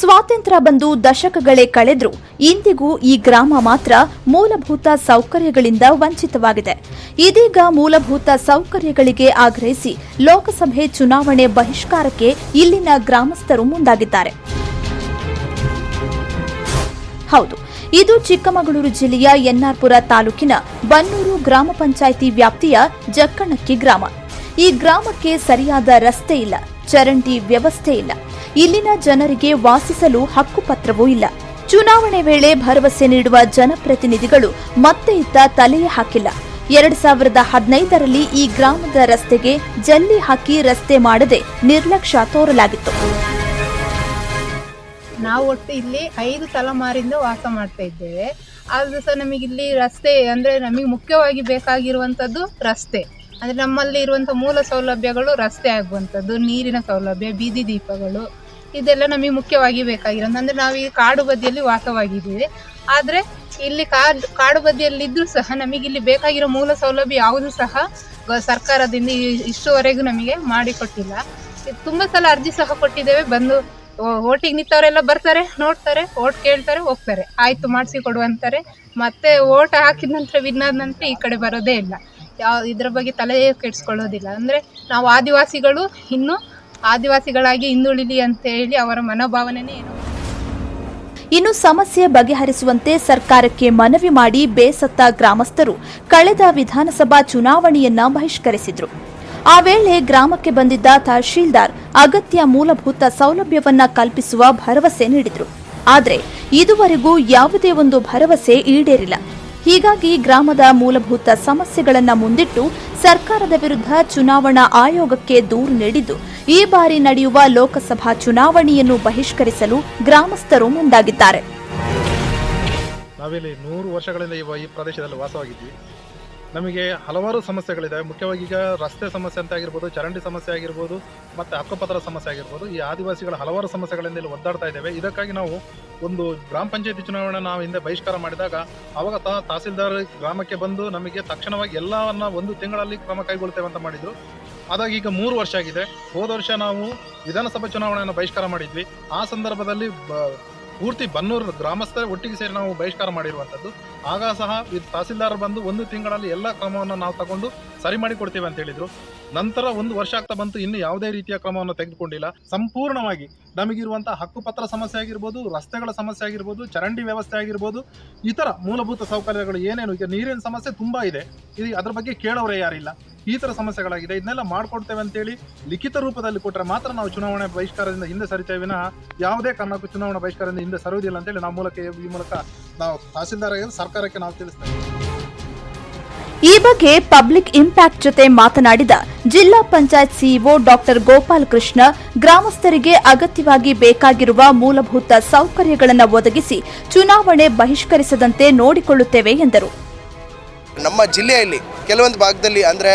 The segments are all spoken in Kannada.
ಸ್ವಾತಂತ್ರ್ಯ ಬಂದು ದಶಕಗಳೇ ಕಳೆದರೂ ಇಂದಿಗೂ ಈ ಗ್ರಾಮ ಮಾತ್ರ ಮೂಲಭೂತ ಸೌಕರ್ಯಗಳಿಂದ ವಂಚಿತವಾಗಿದೆ. ಇದೀಗ ಮೂಲಭೂತ ಸೌಕರ್ಯಗಳಿಗೆ ಆಗ್ರಹಿಸಿ ಲೋಕಸಭೆ ಚುನಾವಣೆ ಬಹಿಷ್ಕಾರಕ್ಕೆ ಇಲ್ಲಿನ ಗ್ರಾಮಸ್ಥರು ಮುಂದಾಗಿದ್ದಾರೆ. ಹೌದು, ಇದು ಚಿಕ್ಕಮಗಳೂರು ಜಿಲ್ಲೆಯ ಎನ್ಆರ್ಪುರ ತಾಲೂಕಿನ ಬನ್ನೂರು ಗ್ರಾಮ ಪಂಚಾಯಿತಿ ವ್ಯಾಪ್ತಿಯ ಜಕ್ಕಣಕ್ಕಿ ಗ್ರಾಮ. ಈ ಗ್ರಾಮಕ್ಕೆ ಸರಿಯಾದ ರಸ್ತೆ ಇಲ್ಲ. ಚರಂಡಿ ವ್ಯವಸ್ಥೆ ಇಲ್ಲ. ಇಲ್ಲಿನ ಜನರಿಗೆ ವಾಸಿಸಲು ಹಕ್ಕುಪತ್ರವೂ ಇಲ್ಲ. ಚುನಾವಣೆ ವೇಳೆ ಭರವಸೆ ನೀಡುವ ಜನಪ್ರತಿನಿಧಿಗಳು ಮತ್ತೆ ಇತ್ತ ತಲೆಯೇ ಹಾಕಿಲ್ಲ. ಎರಡ್ ಸಾವಿರದ ಹದಿನೈದರಲ್ಲಿ ಈ ಗ್ರಾಮದ ರಸ್ತೆಗೆ ಜಲ್ಲಿ ಹಾಕಿ ರಸ್ತೆ ಮಾಡದೆ ನಿರ್ಲಕ್ಷ್ಯ ತೋರಲಾಗಿತ್ತು. ನಾವು ಒಟ್ಟು ಇಲ್ಲಿ ಐದು ತಲೆಮಾರಿಂದ ವಾಸ ಮಾಡ್ತಾ ಇದ್ದೇವೆ. ಆದ್ರೂ ಸಹ ನಮಗಿಲ್ಲಿ ರಸ್ತೆ ಅಂದರೆ ನಮಗೆ ಮುಖ್ಯವಾಗಿ ಬೇಕಾಗಿರುವಂಥದ್ದು ರಸ್ತೆ. ಅಂದರೆ ನಮ್ಮಲ್ಲಿ ಇರುವಂಥ ಮೂಲ ಸೌಲಭ್ಯಗಳು ರಸ್ತೆ ಆಗುವಂಥದ್ದು, ನೀರಿನ ಸೌಲಭ್ಯ, ಬೀದಿ ದೀಪಗಳು, ಇದೆಲ್ಲ ನಮಗೆ ಮುಖ್ಯವಾಗಿ ಬೇಕಾಗಿರೋದು. ಅಂದರೆ ನಾವು ಈ ಕಾಡು ಬದಿಯಲ್ಲಿ ವಾಸವಾಗಿದ್ದೀವಿ. ಆದರೆ ಇಲ್ಲಿ ಕಾಡು ಕಾಡು ಬದಿಯಲ್ಲಿದ್ದರೂ ಸಹ ನಮಗೆ ಇಲ್ಲಿ ಬೇಕಾಗಿರೋ ಮೂಲ ಸೌಲಭ್ಯ ಯಾವುದೂ ಸಹ ಸರ್ಕಾರದಿಂದ ಇಷ್ಟುವರೆಗೂ ನಮಗೆ ಮಾಡಿಕೊಟ್ಟಿಲ್ಲ. ತುಂಬಾ ಸಲ ಅರ್ಜಿ ಸಹ ಕೊಟ್ಟಿದ್ದೇವೆ. ಬಂದು ಓಟಿಗೆ ನಿಂತವರೆಲ್ಲ ಬರ್ತಾರೆ, ನೋಡ್ತಾರೆ, ಓಟ್ ಕೇಳ್ತಾರೆ, ಹೋಗ್ತಾರೆ. ಆಯ್ತು, ಮಾಡಿಸಿ ಕೊಡು ಅಂತಾರೆ. ಮತ್ತೆ ಓಟ್ ಹಾಕಿದ ನಂತರ ವಿನ್ ಆದ ನಂತರ ಈ ಕಡೆ ಬರೋದೇ ಇಲ್ಲ. ಯಾವ ಇದ್ರ ಬಗ್ಗೆ ತಲೆ ಕೆಡಿಸ್ಕೊಳ್ಳೋದಿಲ್ಲ. ಅಂದರೆ ನಾವು ಆದಿವಾಸಿಗಳು, ಇನ್ನು ಆದಿವಾಸಿಗಳಾಗಿ ಹಿಂದುಳಿಲಿ ಅಂತ ಹೇಳಿ ಅವರ ಮನೋಭಾವನೆನೇ ಏನು? ಇನ್ನು ಸಮಸ್ಯೆ ಬಗೆಹರಿಸುವಂತೆ ಸರ್ಕಾರಕ್ಕೆ ಮನವಿ ಮಾಡಿ ಬೇಸತ್ತ ಗ್ರಾಮಸ್ಥರು ಕಳೆದ ವಿಧಾನಸಭಾ ಚುನಾವಣೆಯನ್ನ ಬಹಿಷ್ಕರಿಸಿದ್ರು. ಆ ವೇಳೆ ಗ್ರಾಮಕ್ಕೆ ಬಂದಿದ್ದ ತಹಶೀಲ್ದಾರ್ ಅಗತ್ಯ ಮೂಲಭೂತ ಸೌಲಭ್ಯವನ್ನ ಕಲ್ಪಿಸುವ ಭರವಸೆ ನೀಡಿದ್ರು. ಆದರೆ ಇದುವರೆಗೂ ಯಾವುದೇ ಒಂದು ಭರವಸೆ ಈಡೇರಿಲ್ಲ. ಹೀಗಾಗಿ ಗ್ರಾಮದ ಮೂಲಭೂತ ಸಮಸ್ಯೆಗಳನ್ನು ಮುಂದಿಟ್ಟು ಸರ್ಕಾರದ ವಿರುದ್ಧ ಚುನಾವಣಾ ಆಯೋಗಕ್ಕೆ ದೂರು ನೀಡಿದ್ದು, ಈ ಬಾರಿ ನಡೆಯುವ ಲೋಕಸಭಾ ಚುನಾವಣೆಯನ್ನು ಬಹಿಷ್ಕರಿಸಲು ಗ್ರಾಮಸ್ಥರು ಮುಂದಾಗಿದ್ದಾರೆ. ನಾವಿಲ್ಲಿ ನೂರು ವರ್ಷಗಳಿಂದ ಈ ಪ್ರದೇಶದಲ್ಲಿ ವಾಸವಾಗಿದ್ವಿ. ನಮಗೆ ಹಲವಾರು ಸಮಸ್ಯೆಗಳಿದೆ. ಮುಖ್ಯವಾಗಿ ಈಗ ರಸ್ತೆ ಸಮಸ್ಯೆ ಅಂತ ಆಗಿರ್ಬೋದು, ಚರಂಡಿ ಸಮಸ್ಯೆ ಆಗಿರ್ಬೋದು, ಮತ್ತು ಹಕ್ಕುಪತ್ರ ಸಮಸ್ಯೆ ಆಗಿರ್ಬೋದು, ಈ ಆದಿವಾಸಿಗಳ ಹಲವಾರು ಸಮಸ್ಯೆಗಳಿಂದ ಇಲ್ಲಿ ಒದ್ದಾಡ್ತಾ ಇದ್ದೇವೆ. ಇದಕ್ಕಾಗಿ ನಾವು ಒಂದು ಗ್ರಾಮ ಪಂಚಾಯತಿ ಚುನಾವಣೆ ನಾವು ಹಿಂದೆ ಬಹಿಷ್ಕಾರ ಮಾಡಿದಾಗ, ಅವಾಗ ತಹಸೀಲ್ದಾರ್ ಗ್ರಾಮಕ್ಕೆ ಬಂದು ನಮಗೆ ತಕ್ಷಣವಾಗಿ ಎಲ್ಲವನ್ನ ಒಂದು ತಿಂಗಳಲ್ಲಿ ಕ್ರಮ ಕೈಗೊಳ್ತೇವೆ ಅಂತ ಮಾಡಿದ್ರು. ಅದಾಗಿ ಈಗ ಮೂರು ವರ್ಷ ಆಗಿದೆ. ಹೋದ ವರ್ಷ ನಾವು ವಿಧಾನಸಭಾ ಚುನಾವಣೆಯನ್ನು ಬಹಿಷ್ಕಾರ ಮಾಡಿದ್ವಿ. ಆ ಸಂದರ್ಭದಲ್ಲಿ ಪೂರ್ತಿ ಬನ್ನೂರು ಗ್ರಾಮಸ್ಥರ ಒಟ್ಟಿಗೆ ಸೇರಿ ನಾವು ಬಹಿಷ್ಕಾರ ಮಾಡಿರುವಂಥದ್ದು. ಆಗ ಸಹ ಇದು ತಹಸೀಲ್ದಾರ್ ಬಂದು ಒಂದು ತಿಂಗಳಲ್ಲಿ ಎಲ್ಲ ಕ್ರಮವನ್ನು ನಾವು ತಗೊಂಡು ಸರಿ ಮಾಡಿ ಕೊಡ್ತೀವಿ ಅಂತ ಹೇಳಿದ್ರು. ನಂತರ ಒಂದು ವರ್ಷ ಆಗ್ತಾ ಬಂತು, ಇನ್ನು ಯಾವುದೇ ರೀತಿಯ ಕ್ರಮವನ್ನು ತೆಗೆದುಕೊಂಡಿಲ್ಲ. ಸಂಪೂರ್ಣವಾಗಿ ನಮಗಿರುವಂತಹ ಹಕ್ಕುಪತ್ರ ಸಮಸ್ಯೆ ಆಗಿರ್ಬೋದು, ರಸ್ತೆಗಳ ಸಮಸ್ಯೆ ಆಗಿರ್ಬೋದು, ಚರಂಡಿ ವ್ಯವಸ್ಥೆ ಆಗಿರ್ಬೋದು, ಇತರ ಮೂಲಭೂತ ಸೌಕರ್ಯಗಳು ಏನೇನು, ಈಗ ನೀರಿನ ಸಮಸ್ಯೆ ತುಂಬಾ ಇದೆ. ಇದು ಅದರ ಬಗ್ಗೆ ಕೇಳೋರೇ ಯಾರಿಲ್ಲ ಈ ತರ ಸಮಸ್ಯೆಗಳಾಗಿದೆ. ಇದನ್ನೆಲ್ಲ ಮಾಡ್ಕೊಡ್ತೇವೆ ಅಂತೇಳಿ ಲಿಖಿತ ರೂಪದಲ್ಲಿ ಕೊಟ್ಟರೆ ಮಾತ್ರ ನಾವು ಚುನಾವಣೆ ಬಹಿಷ್ಕಾರದಿಂದ ಹಿಂದೆ ಸರಿತೇವೆ ವಿನಃ ಯಾವುದೇ ಕಾರಣಕ್ಕೂ ಚುನಾವಣಾ ಬಹಿಷ್ಕಾರದಿಂದ ಹಿಂದೆ ಸರುವುದಿಲ್ಲ ಅಂತೇಳಿ ನಮ್ಮ ಮೂಲಕ ಈ ಮೂಲಕ ನಾವು ತಹಸೀಲ್ದಾರ್ ಸರ್ಕಾರಕ್ಕೆ ನಾವು ತಿಳಿಸ್ತೇವೆ. ಈ ಬಗ್ಗೆ ಪಬ್ಲಿಕ್ ಇಂಪ್ಯಾಕ್ಟ್ ಜೊತೆ ಮಾತನಾಡಿದ ಜಿಲ್ಲಾ ಪಂಚಾಯತ್ ಸಿಇಒ ಡಾಕ್ಟರ್ ಗೋಪಾಲ್ ಕೃಷ್ಣ ಗ್ರಾಮಸ್ಥರಿಗೆ ಅಗತ್ಯವಾಗಿ ಬೇಕಾಗಿರುವ ಮೂಲಭೂತ ಸೌಕರ್ಯಗಳನ್ನು ಒದಗಿಸಿ ಚುನಾವಣೆ ಬಹಿಷ್ಕರಿಸದಂತೆ ನೋಡಿಕೊಳ್ಳುತ್ತೇವೆ ಎಂದರು. ನಮ್ಮ ಜಿಲ್ಲೆಯಲ್ಲಿ ಕೆಲವೊಂದು ಭಾಗದಲ್ಲಿ ಅಂದರೆ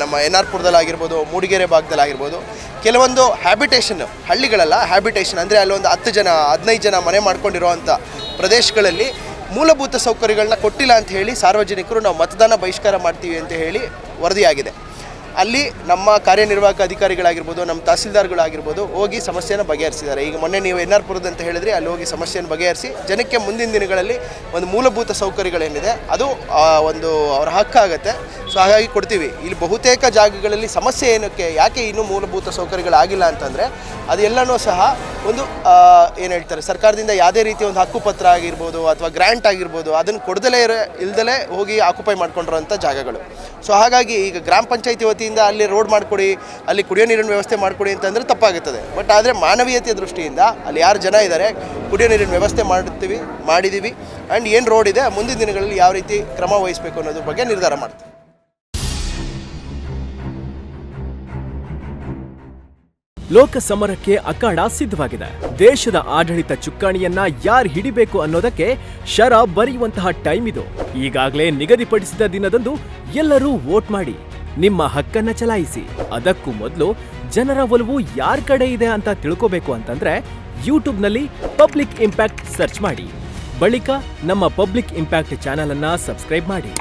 ನಮ್ಮ ಎನ್ ಆರ್ ಪುರದಲ್ಲಾಗಿರ್ಬೋದು ಮೂಡಿಗೆರೆ ಭಾಗದಲ್ಲಾಗಿರ್ಬೋದು ಕೆಲವೊಂದು ಹ್ಯಾಬಿಟೇಷನ್ ಹಳ್ಳಿಗಳಲ್ಲ ಹ್ಯಾಬಿಟೇಷನ್ ಅಂದರೆ ಅಲ್ಲೊಂದು ಹತ್ತು ಜನ, ಹದಿನೈದು ಜನ ಮನೆ ಮಾಡ್ಕೊಂಡಿರುವಂಥ ಪ್ರದೇಶಗಳಲ್ಲಿ ಮೂಲಭೂತ ಸೌಕರ್ಯಗಳನ್ನ ಕೊಟ್ಟಿಲ್ಲ ಅಂತ ಹೇಳಿ ಸಾರ್ವಜನಿಕರು ನಾವು ಮತದಾನ ಬಹಿಷ್ಕಾರ ಮಾಡ್ತೀವಿ ಅಂತ ಹೇಳಿ ವರದಿಯಾಗಿದೆ. ಅಲ್ಲಿ ನಮ್ಮ ಕಾರ್ಯನಿರ್ವಾಹಕ ಅಧಿಕಾರಿಗಳಾಗಿರ್ಬೋದು, ನಮ್ಮ ತಹಸೀಲ್ದಾರ್ಗಳಾಗಿರ್ಬೋದು ಹೋಗಿ ಸಮಸ್ಯೆಯನ್ನು ಬಗೆಹರಿಸಿದ್ದಾರೆ. ಈಗ ಮೊನ್ನೆ ನೀವು ಎನ್ ಆರ್ ಪುರದ ಅಂತ ಹೇಳಿದ್ರೆ ಅಲ್ಲಿ ಹೋಗಿ ಸಮಸ್ಯೆಯನ್ನು ಬಗೆಹರಿಸಿ ಜನಕ್ಕೆ ಮುಂದಿನ ದಿನಗಳಲ್ಲಿ ಒಂದು ಮೂಲಭೂತ ಸೌಕರ್ಯಗಳೇನಿದೆ ಅದು ಒಂದು ಅವರ ಹಕ್ಕಾಗತ್ತೆ ಸೊ, ಹಾಗಾಗಿ ಕೊಡ್ತೀವಿ. ಇಲ್ಲಿ ಬಹುತೇಕ ಜಾಗಗಳಲ್ಲಿ ಸಮಸ್ಯೆ ಏನಕ್ಕೆ, ಯಾಕೆ ಇನ್ನೂ ಮೂಲಭೂತ ಸೌಕರ್ಯಗಳಾಗಿಲ್ಲ ಅಂತಂದರೆ, ಅದೆಲ್ಲನೂ ಸಹ ಒಂದು ಏನು ಹೇಳ್ತಾರೆ, ಸರ್ಕಾರದಿಂದ ಯಾವುದೇ ರೀತಿಯ ಒಂದು ಹಕ್ಕುಪತ್ರ ಆಗಿರ್ಬೋದು ಅಥವಾ ಗ್ರ್ಯಾಂಟ್ ಆಗಿರ್ಬೋದು, ಅದನ್ನು ಕೊಡದಲೇ ಇರೋ, ಇಲ್ದಲೇ ಹೋಗಿ ಆಕ್ಯುಪೈ ಮಾಡ್ಕೊಂಡಿರೋಂಥ ಜಾಗಗಳು. ಸೊ ಹಾಗಾಗಿ ಈಗ ಗ್ರಾಮ ಪಂಚಾಯತಿ ವತಿಯಿಂದ ಅಲ್ಲಿ ರೋಡ್ ಮಾಡಿಕೊಡಿ, ಅಲ್ಲಿ ಕುಡಿಯೋ ನೀರಿನ ವ್ಯವಸ್ಥೆ ಮಾಡಿಕೊಡಿ ಅಂತಂದರೆ ತಪ್ಪಾಗುತ್ತದೆ. ಬಟ್ ಆದರೆ ಮಾನವೀಯತೆಯ ದೃಷ್ಟಿಯಿಂದ ಅಲ್ಲಿ ಯಾರು ಜನ ಇದ್ದಾರೆ ಕುಡಿಯೋ ನೀರಿನ ವ್ಯವಸ್ಥೆ ಮಾಡ್ತೀವಿ ಮಾಡಿದ್ದೀವಿ ಆ್ಯಂಡ್ ಏನು ರೋಡ್ ಇದೆ, ಮುಂದಿನ ದಿನಗಳಲ್ಲಿ ಯಾವ ರೀತಿ ಕ್ರಮ ವಹಿಸಬೇಕು ಅನ್ನೋದ್ರ ಬಗ್ಗೆ ನಿರ್ಧಾರ ಮಾಡ್ತೀವಿ. ಲೋಕ ಸಮರಕ್ಕೆ ಅಖಾಡ ಸಿದ್ಧವಾಗಿದೆ. ದೇಶದ ಆಡಳಿತ ಚುಕ್ಕಾಣಿಯನ್ನ ಯಾರು ಹಿಡಿಬೇಕು ಅನ್ನೋದಕ್ಕೆ ಶರ ಬರೆಯುವಂತಹ ಟೈಮ್ ಇದು. ಈಗಾಗಲೇ ನಿಗದಿಪಡಿಸಿದ ದಿನದಂದು ಎಲ್ಲರೂ ವೋಟ್ ಮಾಡಿ, ನಿಮ್ಮ ಹಕ್ಕನ್ನ ಚಲಾಯಿಸಿ. ಅದಕ್ಕೂ ಮೊದಲು ಜನರ ಒಲವು ಯಾರ ಕಡೆ ಇದೆ ಅಂತ ತಿಳ್ಕೋಬೇಕು ಅಂತಂದ್ರೆ ಯೂಟ್ಯೂಬ್ನಲ್ಲಿ ಪಬ್ಲಿಕ್ ಇಂಪ್ಯಾಕ್ಟ್ ಸರ್ಚ್ ಮಾಡಿ. ಬಳಿಕ ನಮ್ಮ ಪಬ್ಲಿಕ್ ಇಂಪ್ಯಾಕ್ಟ್ ಚಾನೆಲ್ ಅನ್ನ ಸಬ್ಸ್ಕ್ರೈಬ್ ಮಾಡಿ.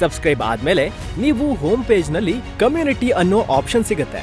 ಸಬ್ಸ್ಕ್ರೈಬ್ ಆದ್ಮೇಲೆ ನೀವು ಹೋಮ್ ಪೇಜ್ನಲ್ಲಿ ಕಮ್ಯುನಿಟಿ ಅನ್ನೋ ಆಪ್ಷನ್ ಸಿಗುತ್ತೆ.